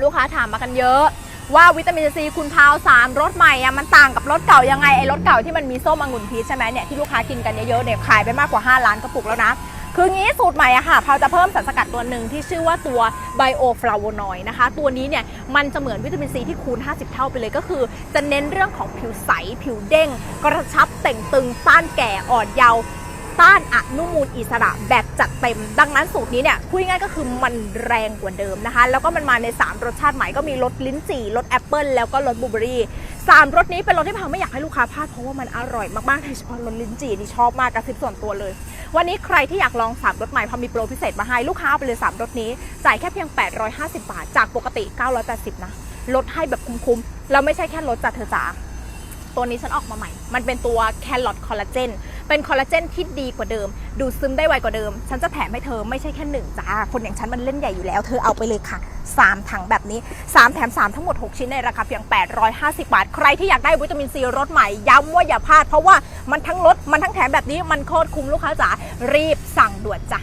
ลูกค้าถามมากันเยอะ ว่าวิตามินซีคุณพาว3รสใหม่อะมันต่างกับรสเก่ายังไงไอ้รสเก่าที่มันมีส้มองุ่นพีชใช่ไหมเนี่ยที่ลูกค้ากินกันเยอะๆเนี่ยขายไปมากกว่า 5 ล้านกระปุกแล้วนะคืองี้สูตรใหม่อะค่ะพาวจะเพิ่มสารสกัดตัวหนึ่งที่ชื่อว่าตัวไบโอฟลาโวนอยนะคะ ตัวนี้เนี่ยมันจะเหมือนวิตามินซีที่คูณ 50 เท่าไปเลยก็คือ จะเน้นเรื่องของผิวใส ผิวเด้ง กระชับเต่งตึงต้านแก่อ่อนเยาว์ ต้านอนุมูลอิสระแบบจัดเต็ม ดังนั้นสูตรนี้เนี่ยพูดง่ายก็คือมันแรงกว่าเดิมนะคะ แล้วก็มันมาใน 3 รสชาติใหม่ก็มีรสลิ้นจี่รสแอปเปิลแล้วก็รสบลูเบอรี่สามรสนี้เป็นรสที่พังไม่อยากให้ลูกค้าพลาดเพราะว่ามันอร่อยมากๆโดยเฉพาะรสลิ้นจี่ที่ชอบมากกระซิบส่วนตัวเลย วันนี้ใครที่อยากลอง3รสใหม่พอมีโปรพิเศษมาให้ลูกค้าเอาไปเลย3รสนี้จ่ายแค่เพียง 850 บาท จากปกติ 980 นะลดให้แบบคุ้มๆแล้วไม่ใช่แค่ลดจากเธอจ๋าตัวนี้ฉันออกมาใหม่ มันเป็นตัวแครอทคอลลาเจน เป็นคอลลาเจนที่ดีกว่าเดิม ดูดซึมได้ไวกว่าเดิม ฉันจะแถมให้เธอไม่ใช่แค่หนึ่งจ้า คนอย่างฉันมันเล่นใหญ่อยู่แล้ว เธอเอาไปเลยค่ะ 3 ถังแบบนี้ 3 แถม 3 ทั้งหมด 6 ชิ้นในราคาเพียง 850 บาท ใครที่อยากได้วิตามินซีรสใหม่ ย้ำว่าอย่าพลาดเพราะว่ามันทั้งลดมันทั้งแถมแบบนี้มันโคตรคุ้มลูกค้าจ๋ารีบสั่งด่วนจ้ะ